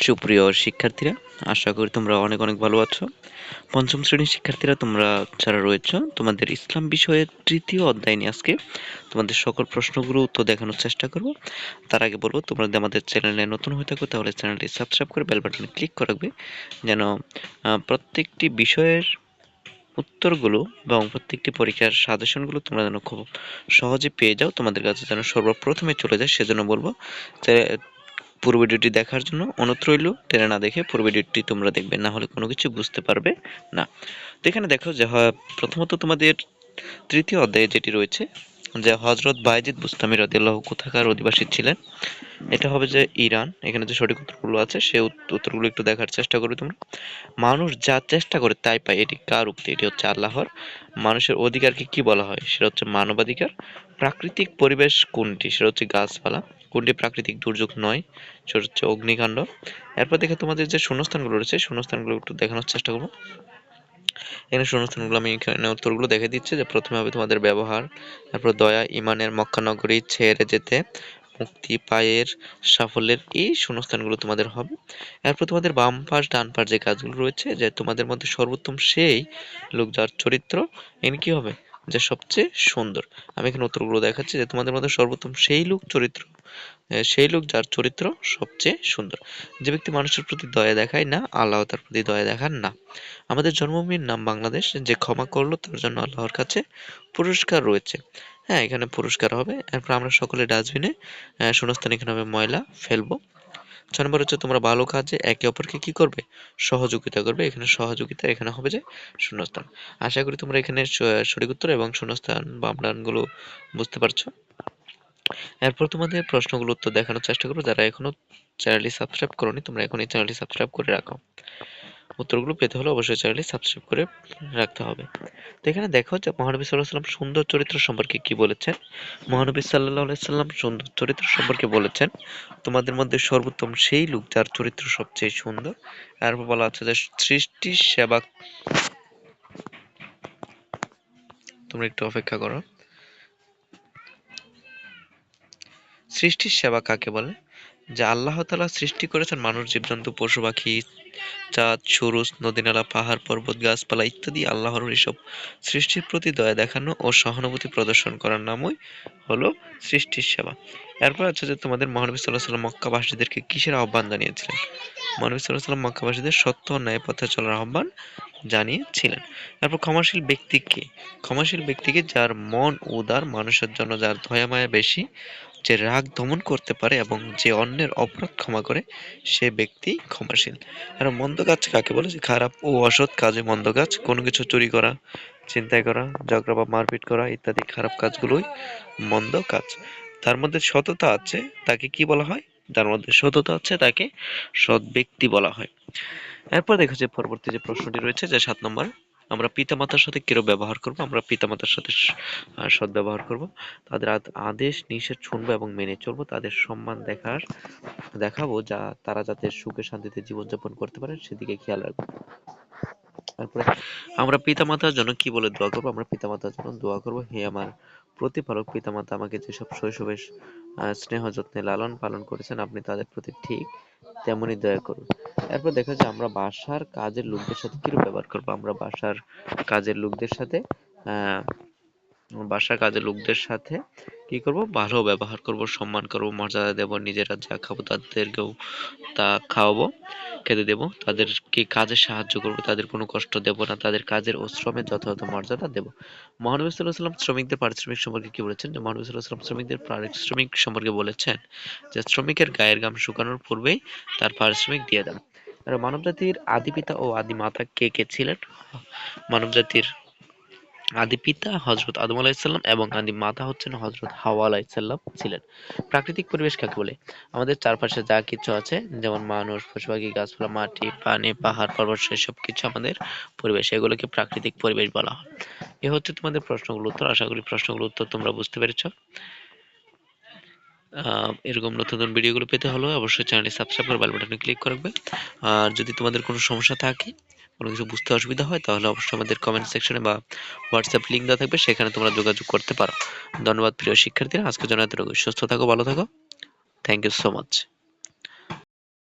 সুপ্রিয় শিক্ষার্থীরা, আশা করি তোমরা অনেক অনেক ভালো আছো। পঞ্চম শ্রেণির শিক্ষার্থীরা তোমরা যারা রয়েছে, তোমাদের ইসলাম বিষয়ের তৃতীয় অধ্যায় নিয়ে আজকে তোমাদের সকল প্রশ্নগুলো উত্তর দেখানোর চেষ্টা করব। তার আগে বলব, তোমরা যদি আমাদের চ্যানেলে নতুন হয়ে থাকো, তাহলে চ্যানেলটি সাবস্ক্রাইব করে বেল বাটনে ক্লিক করে রাখবে, যেন প্রত্যেকটি বিষয়ের উত্তরগুলো এবং প্রত্যেকটি পরীক্ষার সাজেশনগুলো তোমরা যেন খুব সহজে পেয়ে যাও। তোমাদের কাছে যেন সর্বপ্রথমে চলে যায়, সেজন্য বলব পুরো ভিডিওটি দেখার জন্য অনুরোধ রইল। টেনে না দেখে পুরো ভিডিওটি তোমরা দেখবে, না হলে কোনো কিছু বুঝতে পারবে না। তো এখানে দেখো যে, হয়, প্রথমত তোমাদের তৃতীয় অধ্যায়ে যেটি রয়েছে যে হজরত বাইজিদ বুস্তামি রাদিয়াল্লাহু কোথাকার অধিবাসী ছিলেন, এটা হবে যে ইরান। এখানে যে সঠিক উত্তরগুলো আছে সেই উত্তরগুলো একটু দেখার চেষ্টা করবে তোমরা। মানুষ যা চেষ্টা করে তাই পায়, এটি কার উক্তি? এটি হচ্ছে আল্লাহর। মানুষের অধিকারকে কি বলা হয়? সেটা হচ্ছে মানবাধিকার। প্রাকৃতিক পরিবেশ কোনটি? সেটা হচ্ছে গাছপালা। কোনটি প্রাকৃতিক দুর্যোগ নয়, সেটা হচ্ছে অগ্নিকাণ্ড। এরপর দেখে তোমাদের যে শূন্যস্থানগুলো রয়েছে, শূন্যস্থানগুলো একটু দেখানোর চেষ্টা করব। এখানে শূন্যস্থানগুলো আমি এখানে উত্তরগুলো দেখে দিচ্ছি যে প্রথমে হবে তোমাদের ব্যবহার, তারপর দয়া, ইমানের মক্কানগরী ছেড়ে যেতে, মুক্তি, পায়ের সাফল্যের এই শূন্যস্থানগুলো তোমাদের হবে। এরপর তোমাদের বাম পাশ, ডান পাশ যে কাজগুলো রয়েছে, যে তোমাদের মধ্যে সর্বোত্তম সেই লোক যার চরিত্র এনে কি হবে? যে সবচেয়ে সুন্দর। আমি এখানে উত্তরগুলো দেখাচ্ছি যে তোমাদের মধ্যে সর্বোত্তম সেই লোক চরিত্র সেই লোক যার চরিত্র সবচেয়ে সুন্দর। যে ব্যক্তি মানুষের প্রতি দয়া দেখায় না, আল্লাহ তার প্রতি দয়া দেখান না। আমাদের জন্মভূমির নাম বাংলাদেশ, যে ক্ষমা করল তার জন্য আল্লাহর কাছে পুরস্কার রয়েছে। হ্যাঁ এখানে পুরস্কার হবে। এরপর আমরা সকলে ডাস্টবিনে শূন্যস্থান এখানে হবে ময়লা ফেলব। ছয় নম্বর হচ্ছে তোমরা ভালো কাজে একে অপরকে কি করবে? সহযোগিতা করবে। এখানে সহযোগিতা, এখানে হবে যে শূন্যস্থান। আশা করি তোমরা এখানে সঠিক উত্তর এবং শূন্যস্থান বাম ডানগুলো বুঝতে পারছ। এরপর তোমাদের প্রশ্নগুলো উত্তর দেখানোর চেষ্টা করব। যারা এখনও চ্যানেলটি সাবস্ক্রাইব করোনি, তোমরা এখন এই চ্যানেলটি সাবস্ক্রাইব করে রাখো। উত্তরগুলো পেতে হলে অবশ্যই চ্যানেলটি সাবস্ক্রাইব করে রাখতে হবে। তো এখানে দেখো যে মহানবী সাল্লাম সুন্দর চরিত্র সম্পর্কে কি বলেছেন? মহানবী সাল্লাহ সাল্লাম সুন্দর চরিত্র সম্পর্কে বলেছেন, তোমাদের মধ্যে সর্বোত্তম সেই লোক যার চরিত্র সবচেয়ে সুন্দর। এরপর বলা আছে যে সৃষ্টির সেবা তোমরা একটু অপেক্ষা করো। সৃষ্টির সেবা কাকে বলে? যে আল্লাহ তালা সৃষ্টি করেছেন মানুষ, জীবজন্তু, পশু, পাখি, চাঁদ, সুরুজ, নদীনালা, পাহাড়, পর্বত, গাছপালা ইত্যাদি আল্লাহর এইসব সৃষ্টির প্রতি দয়া দেখানো ও সহানুভূতি প্রদর্শন করার নামই হলো সৃষ্টির সেবা। এরপর আছে যে তোমাদের মহানবী সাল্লাহ সাল্লাম মক্কাবাসীদেরকে কিসের আহ্বান জানিয়েছিলেন? মহানবী সাল্লাহ মক্কাবাসীদের সত্য ন্যায় পথে চলার আহ্বান জানিয়েছিলেন। তারপর ক্ষমাশীল ব্যক্তিকে ক্ষমাশীল ব্যক্তিকে যার মন উদার, মানুষের জন্য যার দয়া মায়া বেশি, যে রাগ দমন করতে পারে এবং যে অন্যের অপরাধ ক্ষমা করে, সে ব্যক্তি ক্ষমাশীল। আর মন্দ কাজ কাকে বলে? যে খারাপ ও অসৎ কাজে মন্দ কাজ, কোনো কিছু চুরি করা, ছিনতাই করা, ঝগড়া বা মারপিট করা ইত্যাদি খারাপ কাজগুলোই মন্দ কাজ। তার মধ্যে সততা আছে, তাকে কি বলা হয়? তার মধ্যে সততা আছে তাকে সৎ ব্যক্তি বলা হয়। এরপর দেখো যে পরবর্তী যে প্রশ্নটি রয়েছে যে সাত নম্বর, আমরা পিতামাতার সাথে কিরূপ ব্যবহার করব? আমরা পিতামাতার সাথে সৎ ব্যবহার করব। তাদের আদেশ, নিষেধ শুনব এবং মেনে চলবো। তাদের সম্মান দেখার, দেখাবো যা তারা যাতে সুখে শান্তিতে জীবনযাপন করতে পারে সেদিকে খেয়াল রাখব। তারপরে আমরা পিতামাতার জন্য কি বলে দোয়া করব? আমরা পিতামাতার জন্য দোয়া করব, হে আমার প্রতিপালক পিতামাতা আমাকে যেসব শৈশবে স্নেহ যত্নে লালন পালন করেছেন, আপনি তাদের প্রতি ঠিক তেমনই দয়া করুন। এরপর দেখা যায় আমরা বাসার কাজের লোকদের সাথে কিরূপ ব্যবহার করব? আমরা বাসার কাজের লোকদের সাথে বাসার কাজের লোকদের সাথে কি করব? ভালো ব্যবহার করব, সম্মান করব, মর্যাদা দেব, নিজেরা যা খাব তাদেরকেও তা খাওয়াবো, খেতে দেব, তাদেরকে কাজে সাহায্য করব, তাদের কোনো কষ্ট দেব না, তাদের কাজের ও শ্রমের যথাযথ মর্যাদা দেব। মহানবী সাল্লাহ শ্রমিকদের পারিশ্রমিক সম্পর্কে কি বলেছেন? যে মহানবী সাল্লাহ শ্রমিকদের পারিশ্রমিক সম্পর্কে বলেছেন যে শ্রমিকের গায়ের গাম শুকানোর পূর্বেই তার পারিশ্রমিক দিয়ে দেন। আর মানবজাতির আদি পিতা ও আদি মাতা কে কে ছিলেন? মানবজাতির আদি পিতা হজরত আদম আলাইসাল্লাম এবং আদি মাতা হচ্ছেন হজরত হাওয়া আলাইসাল্লাম ছিলেন। প্রাকৃতিক পরিবেশ কাকে বলে? আমাদের চারপাশে যা কিছু আছে, যেমন মানুষ পশু পাখি গাছপালা, মাটি, পানি, পাহাড়, পর্বত, সেসব কিছু আমাদের পরিবেশ। এগুলোকে প্রাকৃতিক পরিবেশ বলা হয়। এ হচ্ছে তোমাদের প্রশ্নগুলোর উত্তর। আশা করি প্রশ্নগুলোর উত্তর তোমরা বুঝতে পেরেছ। এরকম নতুন নতুন ভিডিওগুলো পেতে হলে অবশ্যই চ্যানেলটি সাবস্ক্রাইব করে বেল বাটনে ক্লিক করবে আর যদি তোমাদের কোনো সমস্যা থাকে কোনো কিছু বুঝতে অসুবিধা হয়, তাহলে অবশ্যই আমাদের কমেন্ট সেকশনে বা হোয়াটসঅ্যাপ লিঙ্ক দেওয়া থাকবে, সেখানে তোমরা যোগাযোগ করতে পারো। ধন্যবাদ প্রিয় শিক্ষার্থীরা, আজকের জন্য এত সুস্থ থাকো, ভালো থাকো। Thank you so much